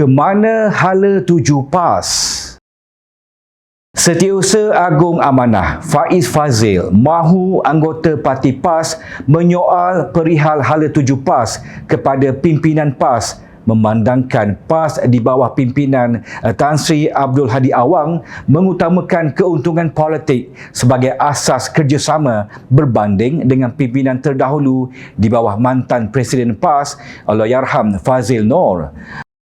ke mana hala tuju PAS? Setiausaha Agung Amanah Faiz Fazil mahu anggota Parti PAS menyoal perihal hala tuju PAS kepada pimpinan PAS memandangkan PAS di bawah pimpinan eh, Tan Sri Abdul Hadi Awang mengutamakan keuntungan politik sebagai asas kerjasama berbanding dengan pimpinan terdahulu di bawah mantan Presiden PAS Allahyarham Fazil Nor.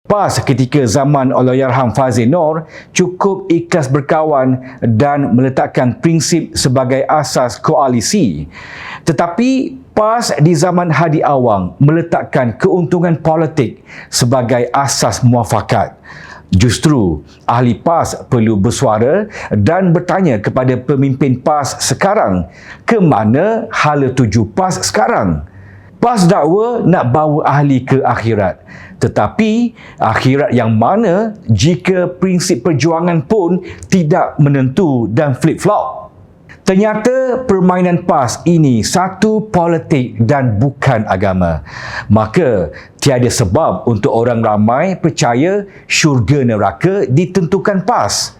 PAS ketika zaman Allahyarham Fazil Nor cukup ikhlas berkawan dan meletakkan prinsip sebagai asas koalisi. Tetapi PAS di zaman Hadi Awang meletakkan keuntungan politik sebagai asas muafakat. Justru ahli PAS perlu bersuara dan bertanya kepada pemimpin PAS sekarang ke mana hala tuju PAS sekarang. PAS dakwa nak bawa ahli ke akhirat. Tetapi akhirat yang mana jika prinsip perjuangan pun tidak menentu dan flip-flop. Ternyata permainan PAS ini satu politik dan bukan agama. Maka tiada sebab untuk orang ramai percaya syurga neraka ditentukan PAS.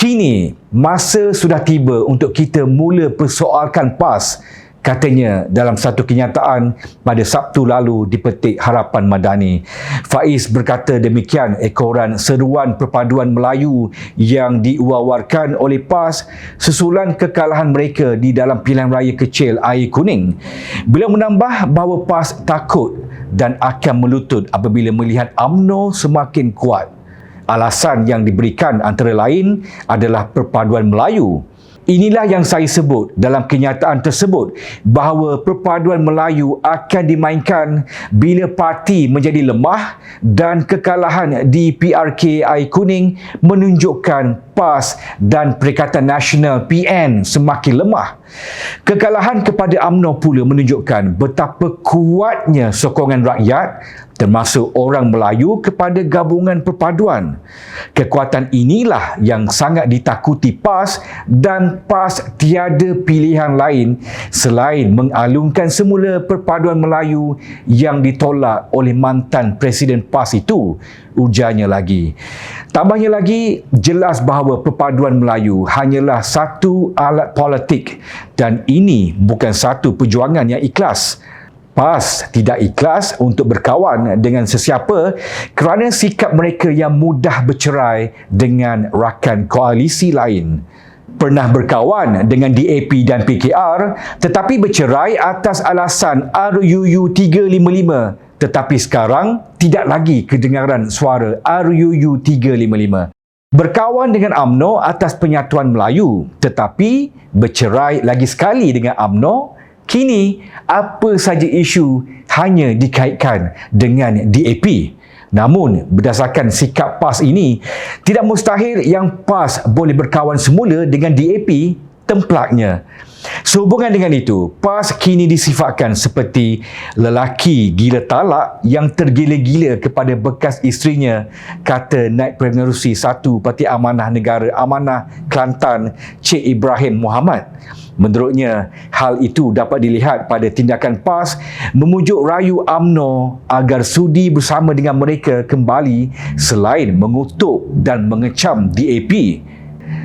Kini masa sudah tiba untuk kita mula persoalkan PAS katanya dalam satu kenyataan pada Sabtu lalu di petik Harapan Madani. Faiz berkata demikian ekoran seruan perpaduan Melayu yang diwawarkan oleh PAS sesulan kekalahan mereka di dalam pilihan raya kecil air kuning. Beliau menambah bahawa PAS takut dan akan melutut apabila melihat AMNO semakin kuat. Alasan yang diberikan antara lain adalah perpaduan Melayu Inilah yang saya sebut dalam kenyataan tersebut bahawa perpaduan Melayu akan dimainkan bila parti menjadi lemah dan kekalahan di PRK Air Kuning menunjukkan PAS dan Perikatan Nasional PN semakin lemah. Kekalahan kepada AMNO pula menunjukkan betapa kuatnya sokongan rakyat termasuk orang Melayu kepada gabungan perpaduan. Kekuatan inilah yang sangat ditakuti PAS dan PAS tiada pilihan lain selain mengalungkan semula perpaduan Melayu yang ditolak oleh mantan Presiden PAS itu, ujarnya lagi. Tambahnya lagi, jelas bahawa perpaduan Melayu hanyalah satu alat politik dan ini bukan satu perjuangan yang ikhlas. PAS tidak ikhlas untuk berkawan dengan sesiapa kerana sikap mereka yang mudah bercerai dengan rakan koalisi lain. Pernah berkawan dengan DAP dan PKR tetapi bercerai atas alasan RUU 355 tetapi sekarang tidak lagi kedengaran suara RUU 355. Berkawan dengan AMNO atas penyatuan Melayu tetapi bercerai lagi sekali dengan AMNO Kini, apa saja isu hanya dikaitkan dengan DAP. Namun, berdasarkan sikap PAS ini, tidak mustahil yang PAS boleh berkawan semula dengan DAP templaknya. Sehubungan dengan itu, PAS kini disifatkan seperti lelaki gila talak yang tergila-gila kepada bekas isterinya, kata Naib Pengerusi Satu Parti Amanah Negara Amanah Kelantan, Cik Ibrahim Muhammad. Menurutnya, hal itu dapat dilihat pada tindakan PAS memujuk rayu AMNO agar sudi bersama dengan mereka kembali selain mengutuk dan mengecam DAP.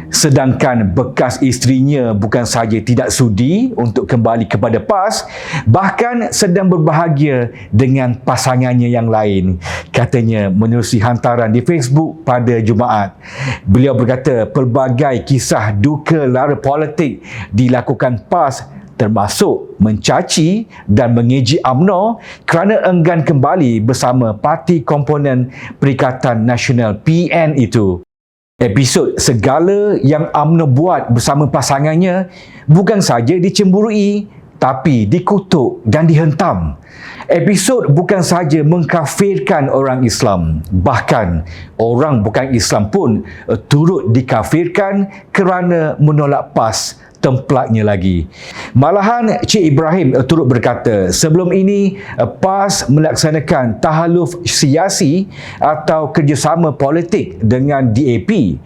Sedangkan bekas isterinya bukan sahaja tidak sudi untuk kembali kepada PAS, bahkan sedang berbahagia dengan pasangannya yang lain. Katanya menerusi hantaran di Facebook pada Jumaat. Beliau berkata pelbagai kisah duka lara politik dilakukan PAS termasuk mencaci dan mengeji AMNO kerana enggan kembali bersama parti komponen Perikatan Nasional PN itu. Episod segala yang AMNO buat bersama pasangannya bukan saja dicemburui tapi dikutuk dan dihentam. Episod bukan saja mengkafirkan orang Islam, bahkan orang bukan Islam pun uh, turut dikafirkan kerana menolak PAS templaknya lagi. Malahan Cik Ibrahim uh, turut berkata, sebelum ini uh, PAS melaksanakan tahaluf siasi atau kerjasama politik dengan DAP.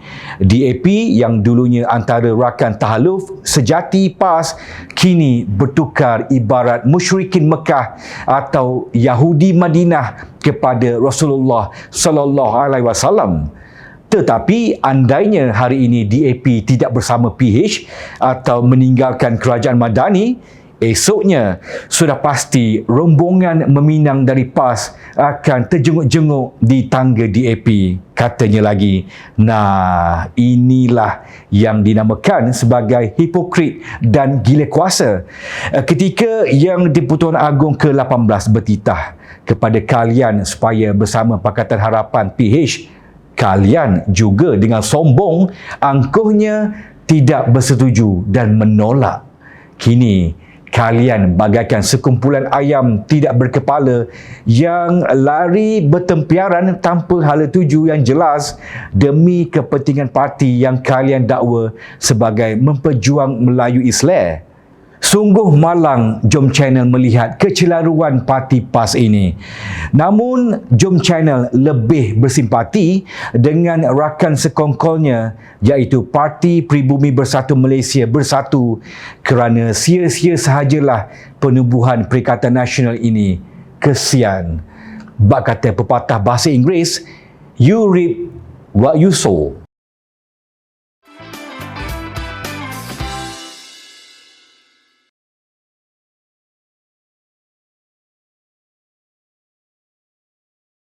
DAP yang dulunya antara rakan tahaluf sejati PAS kini bertukar ibarat musyrikin Mekah atau Yahudi Madinah kepada Rasulullah sallallahu alaihi wasallam. Tetapi andainya hari ini DAP tidak bersama PH atau meninggalkan kerajaan Madani, esoknya sudah pasti rombongan meminang dari PAS akan terjenguk-jenguk di tangga DAP. Katanya lagi, nah inilah yang dinamakan sebagai hipokrit dan gila kuasa. Ketika yang di-Pertuan Agong ke-18 bertitah kepada kalian supaya bersama Pakatan Harapan PH kalian juga dengan sombong angkuhnya tidak bersetuju dan menolak. Kini kalian bagaikan sekumpulan ayam tidak berkepala yang lari bertempiaran tanpa hala tuju yang jelas demi kepentingan parti yang kalian dakwa sebagai memperjuang Melayu Islam. Sungguh malang Jom Channel melihat kecelaruan parti PAS ini. Namun, Jom Channel lebih bersimpati dengan rakan sekongkolnya iaitu Parti Pribumi Bersatu Malaysia Bersatu kerana sia-sia sahajalah penubuhan Perikatan Nasional ini. Kesian. Bak kata pepatah bahasa Inggeris, you reap what you sow.